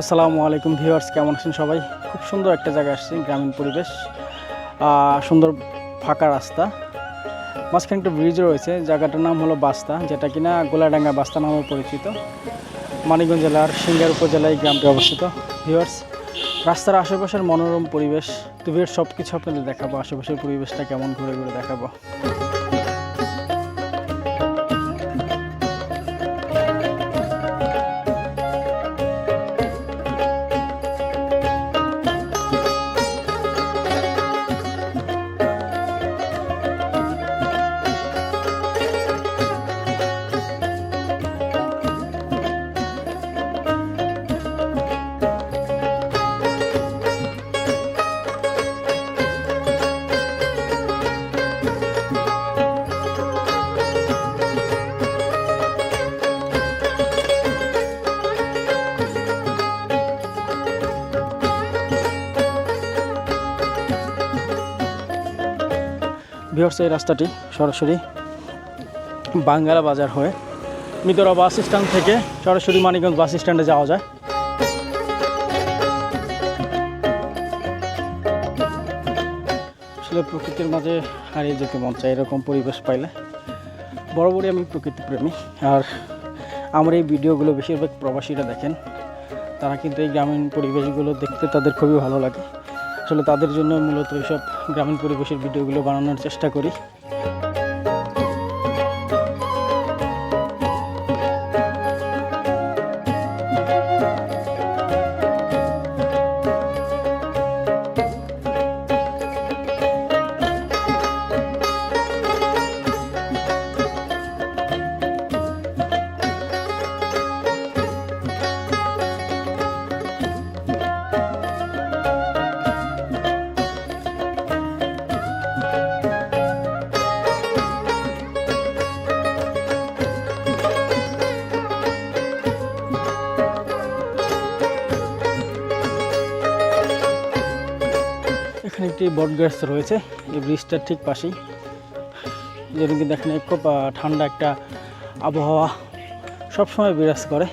আসসালামু আলাইকুম ভিউয়ার্স, কেমন আছেন সবাই? খুব সুন্দর একটা জায়গায় আসছি, গ্রামীণ পরিবেশ। সুন্দর ফাঁকা রাস্তা। মাঝখানে একটা ব্রিজ রয়েছে, জায়গাটার নাম হলো বাস্তা, যেটা কিনা গোলাডাঙ্গা বাস্তা নামে পরিচিত। মানিকগঞ্জ জেলার সিঙ্গার উপজেলায় গ্রামটি অবস্থিত। ভিউয়ার্স, রাস্তার আশেপাশের মনোরম পরিবেশ, তো সব কিছু আপনাদের দেখাবো, আশেপাশের পরিবেশটা কেমন ঘুরে ঘুরে দেখাবো। ভিউয়ার্স, এই রাস্তাটি সরাসরি বাঙ্গালা বাজার হয়ে মিতরা বাস স্ট্যান্ড থেকে সরাসরি মানিকগঞ্জ বাস স্ট্যান্ডে যাওয়া যায়। আসলে প্রকৃতির মাঝে হারিয়ে যেতে মন চায় এরকম পরিবেশ পাইলে। বরাবরই আমি প্রকৃতি প্রেমী। আর আমার এই ভিডিওগুলো বেশিরভাগ প্রবাসীরা দেখেন। তারা কিন্তু এই গ্রামীণ পরিবেশগুলো দেখতে তাদের খুবই ভালো লাগে। আসলে তাদের জন্য মূলত এইসব গ্রামীণ পরিবেশের ভিডিওগুলো বানানোর চেষ্টা করি। এখানে একটি বট রয়েছে, এই ব্রিজটার ঠিক পাশেই। যেদিকে দেখেন খুব ঠান্ডা একটা আবহাওয়া সবসময় বিরাজ করে।